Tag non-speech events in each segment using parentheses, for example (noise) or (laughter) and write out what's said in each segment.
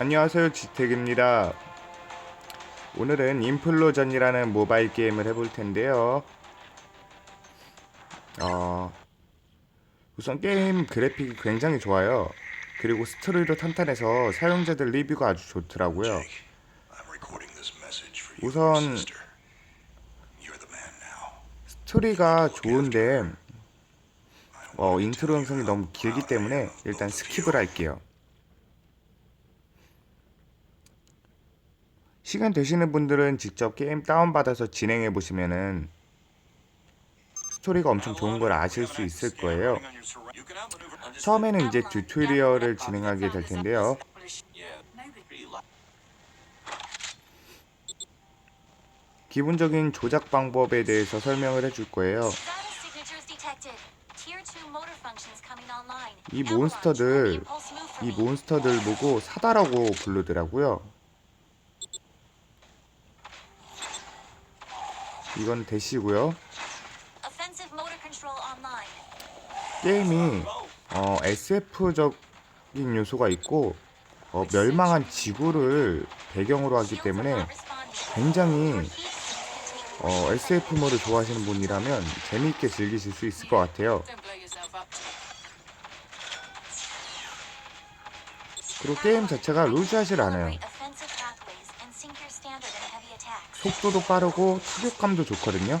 안녕하세요 지택입니다. 오늘은 인플로전이라는 모바일 게임을 해볼 텐데요. 어, 우선 게임 그래픽이 굉장히 좋아요. 그리고 스토리도 탄탄해서 사용자들 리뷰가 아주 좋더라고요. 우선. 스토리가 좋은데 어, 인트로 영상이 너무 길기 때문에 일단 스킵을 할게요. 시간 되시는 분들은 직접 게임 다운받아서 진행해 보시면은 스토리가 엄청 좋은 걸 아실 수 있을 거예요. 처음에는 이제 튜토리얼을 진행하게 될 텐데요. 기본적인 조작 방법에 대해서 설명을 해줄 거예요. 이 몬스터들, 이 몬스터들 보고 사다라고 부르더라고요. 이건 대시고요. 게임이 어, SF적인 요소가 있고 어, 멸망한 지구를 배경으로 하기 때문에 굉장히 어, SF물을 좋아하시는 분이라면 재미있게 즐기실 수 있을 것 같아요. 그리고 게임 자체가 루즈하질 않아요. 속도도 빠르고 타격감도 좋거든요.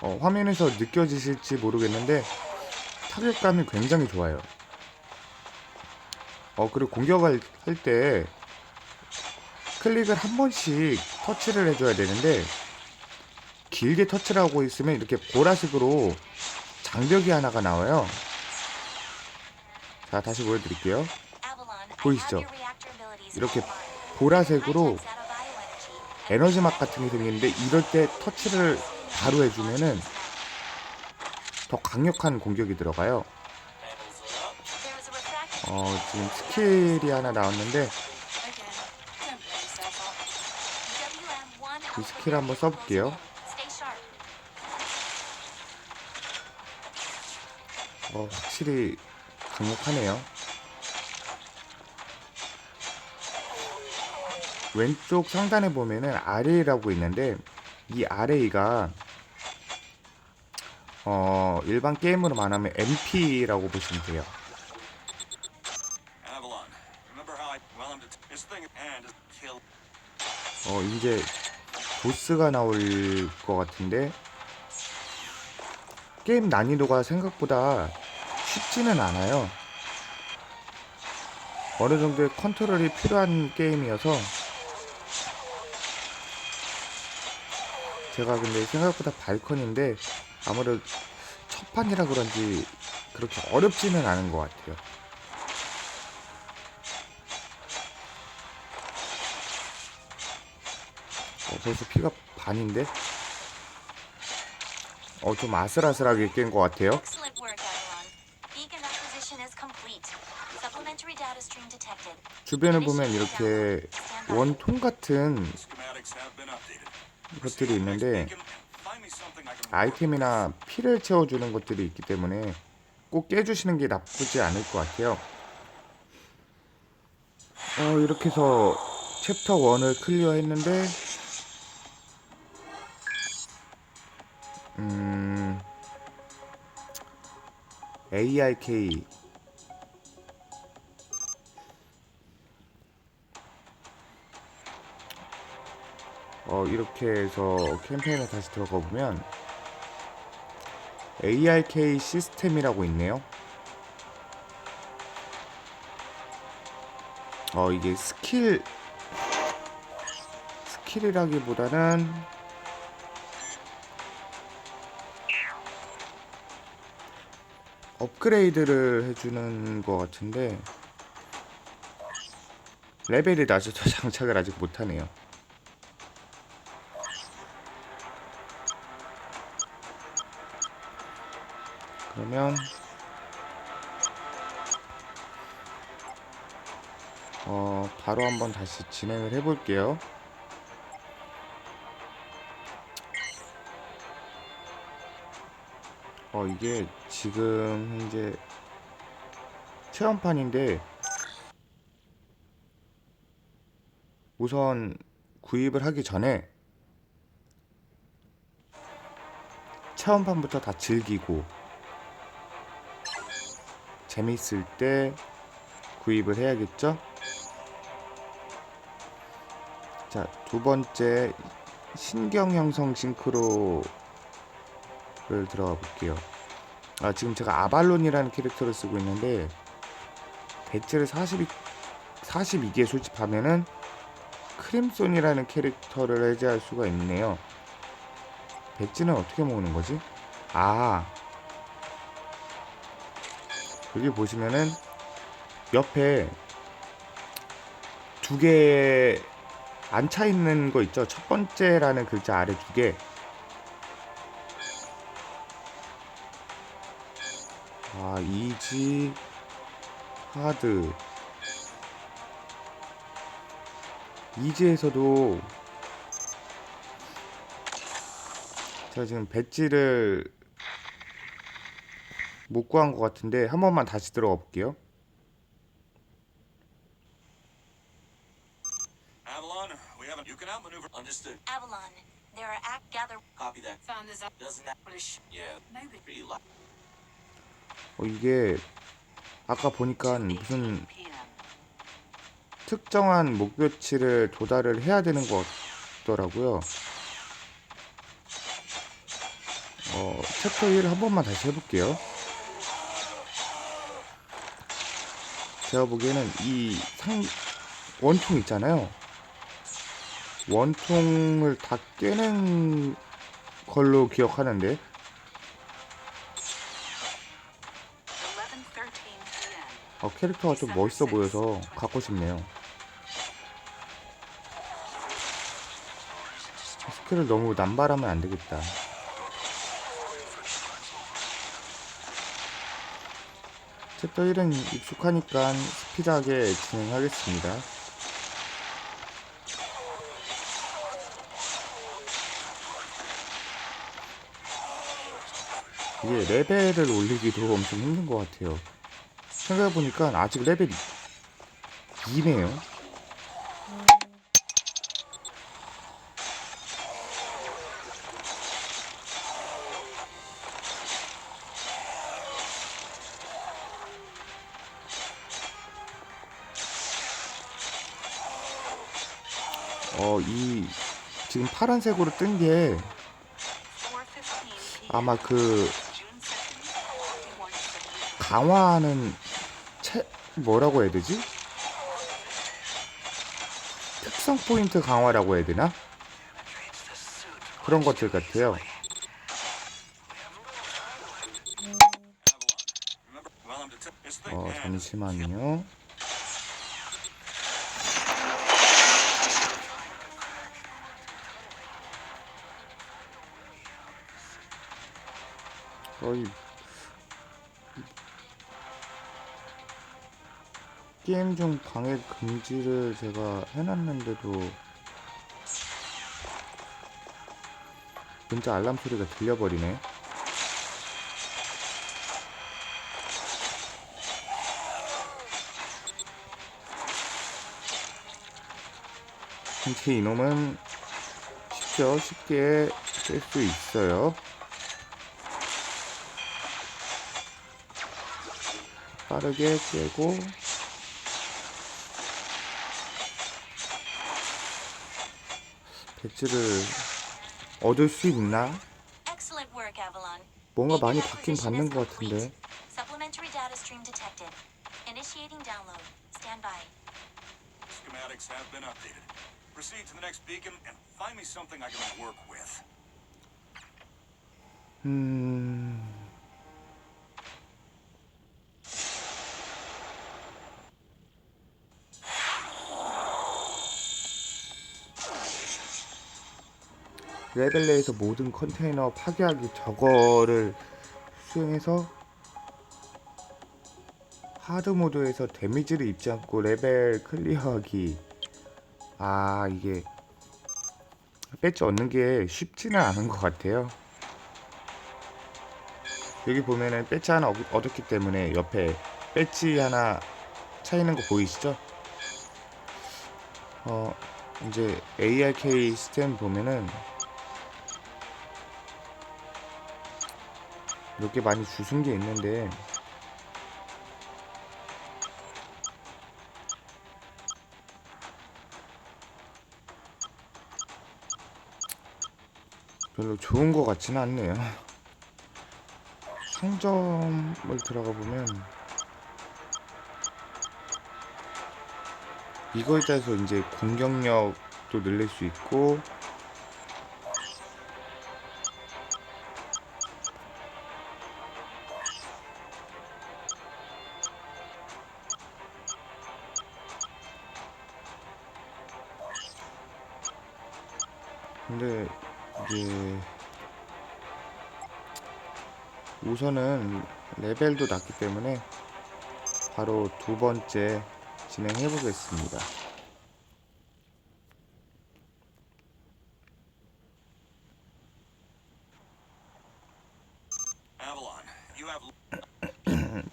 어, 화면에서 느껴지실지 모르겠는데 타격감이 굉장히 좋아요. 어, 그리고 공격을 할 때 클릭을 한 번씩 터치를 해줘야 되는데 길게 터치를 하고 있으면 이렇게 보라색으로 장벽이 하나가 나와요. 자, 다시 보여드릴게요. 보이시죠? 이렇게 보라색으로 보라색으로 에너지 맛 같은 게 생기는데 이럴 때 터치를 바로 해주면은 더 강력한 공격이 들어가요. 어, 지금 스킬이 하나 나왔는데 이 스킬 한번 써볼게요. 어, 확실히 강력하네요. 왼쪽 상단에 보면은 RA라고 있는데 이 RA가 어, 일반 게임으로 말하면 MP라고 보시면 돼요. 어, 이제 보스가 나올 것 같은데 게임 난이도가 생각보다 쉽지는 않아요. 어느 정도의 컨트롤이 필요한 게임이어서 제가 근데 생각보다 발컨인데 아무래도 첫 판이라 그런지 그렇게 어렵지는 않은 것 같아요. 어, 벌써 피가 반인데? 어, 좀 아슬아슬하게 깬 것 같아요. 주변을 보면 이렇게 원통 같은 것들이 있는데 아이템이나 피를 채워주는 것들이 있기 때문에 꼭 깨주시는 게 나쁘지 않을 것 같아요. 어, 이렇게 해서 챕터 1을 클리어 했는데, 음, ARK. 어, 이렇게 해서 캠페인에 다시 들어가 보면, ARK 시스템이라고 있네요. 어, 이게 스킬, 스킬이라기보다는 업그레이드를 해주는 것 같은데, 레벨이 낮아서 (laughs) 장착을 아직 못하네요. 그러면 어 바로 한번 다시 진행을 해볼게요. 어 이게 지금 현재 체험판인데 우선 구입을 하기 전에 체험판부터 다 즐기고 재밌을 때 구입을 해야겠죠? 자, 두 번째 신경 형성 싱크로를 들어가 볼게요. 아, 지금 제가 아발론이라는 캐릭터를 쓰고 있는데 배치를 42 42개 수집하면은 크림손이라는 캐릭터를 해제할 수가 있네요. 배지는 어떻게 모으는 거지? 아 여기 보시면은 옆에 두 개 안차 있는 거 있죠? 첫 번째라는 글자 아래 두 개. 아 이지 하드 이지에서도 제가 지금 배지를 못 구한 것 같은데 한 번만 다시 들어가 볼게요. Avalon, we haven't. You can outmaneuver. Understood. Avalon, there are act gather. Copy that. Found this out. Doesn't that Yeah, Nobody. pretty li- 어, 이게 아까 보니까 무슨 특정한 목표치를 도달을 해야 되는 것 같더라고요. 어, 챕터 1 한 번만 다시 해볼게요. 제가 보기에는 이 상, 원통 있잖아요. 원통을 다 깨는 걸로 기억하는데, 11:13 p.m. 어, 캐릭터가 좀 멋있어 보여서 갖고 싶네요. 스킬을 너무 남발하면 안 되겠다. 챕터 1은 익숙하니까 스피드하게 진행하겠습니다. 이게 레벨을 올리기도 엄청 힘든 것 같아요. 생각해보니까 아직 레벨이 2네요. 어, 이 지금 파란색으로 뜬게4:15 p.m. 아마 그 June 2nd, 41 seconds. 강화하는 채 뭐라고 해야 되지? 특성 포인트 강화라고 해야 되나? 그런 것들 같아요. 어, 잠시만요. 거의 게임 중 방해 금지를 제가 해놨는데도 문자 알람 소리가 들려버리네. 현재 이놈은 쉽죠. 쉽게 깰수 있어요. 빠르게 깨고 배지를 얻을 수 있나? 뭔가 많이 바뀐 받는 것. 같은데. Supplementary 레벨 내에서 모든 컨테이너 파괴하기 저거를 수행해서 하드 모드에서 데미지를 입지 않고 레벨 클리어하기 아 이게 배지 얻는 게 쉽지는 않은 것 같아요 여기 보면은 배지 하나 얻- 얻었기 때문에 옆에 배지 하나 차 있는 거 보이시죠? 어 이제 ARK 스템 보면은 몇 개 많이 주순 게 있는데 별로 좋은 거 같지는 않네요. 상점을 들어가 보면 이거에 따라서 이제 공격력도 늘릴 수 있고 우선은 레벨도 낮기 때문에 바로 두 번째 진행해 보겠습니다. (clears throat)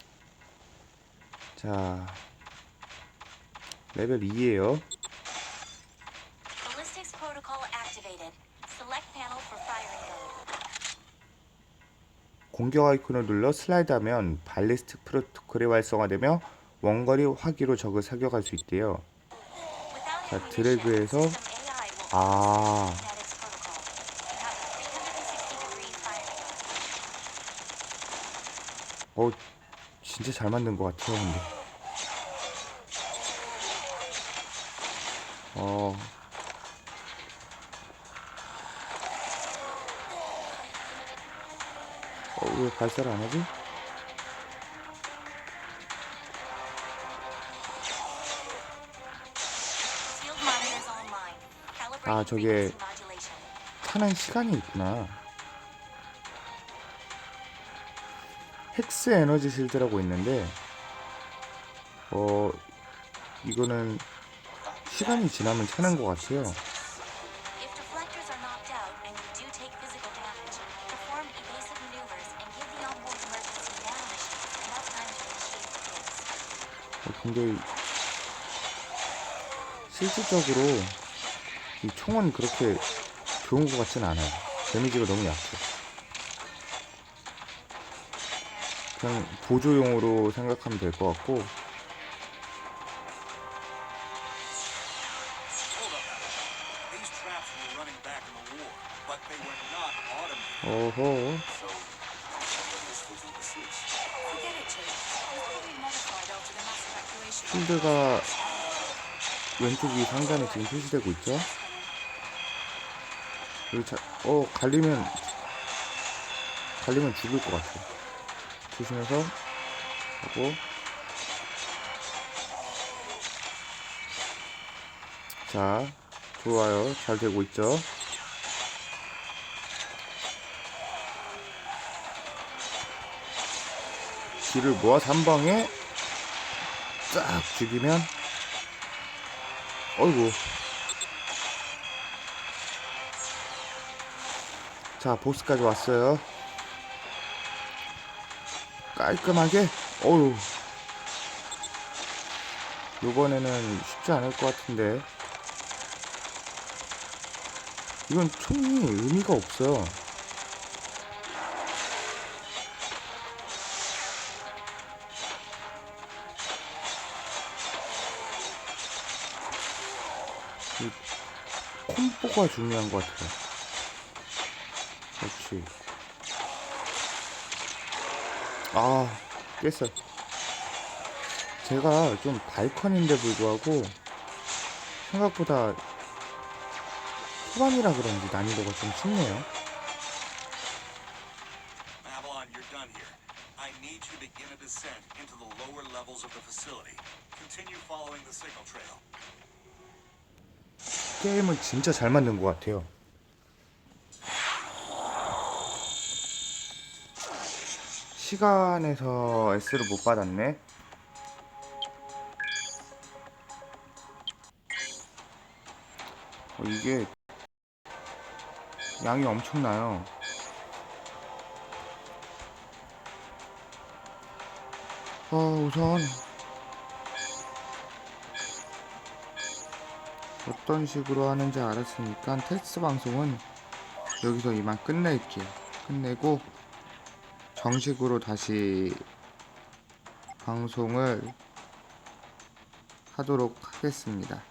자, 레벨 2에요. 공격 아이콘을 눌러 슬라이드하면 발리스틱 프로토콜이 활성화되며 원거리 화기로 적을 사격할 수 있대요. 자, 드래그해서 아, Kinetics protocol. You have a 360 degree firing mode. 어, 진짜 잘 만든 것 같아요, 근데. 어. 발사를 안 하지? 아, 저게. 타는 시간이 있구나. 헥스 에너지 실드라고 있는데, 어, 이거는 시간이 지나면 차는 것 같아요. 근데 실질적으로 이 총은 그렇게 좋은 것 같진 않아요. 데미지가 너무 약해. 그냥 보조용으로 생각하면 될 것 같고 up. Evacuation. 필드가 왼쪽 위 상단에 지금 표시되고 있죠? 여기 자, 어 갈리면 갈리면 죽을 것 같아. 조심해서 하고 자 좋아요 잘 되고 있죠? 길을 모아서 한 방에 쫙 죽이면 어이구. 자 보스까지 왔어요. 깔끔하게 어우 요번에는 쉽지 않을 것 같은데. 이건 총이 의미가 없어요 콤보가 중요한 것 같아요. 그렇지 아 깼어요. 제가 좀 발컨인데 불구하고 생각보다 초반이라 그런지 난이도가 좀 쉽네요 게임은 진짜 잘 만든 것 같아요. 시간에서 S를 못 받았네. 어, 이게 양이 엄청나요. 어, 우선 어떤 식으로 하는지 알았으니까 테스트 방송은 여기서 이만 끝낼게요. 끝내고 정식으로 다시 방송을 하도록 하겠습니다.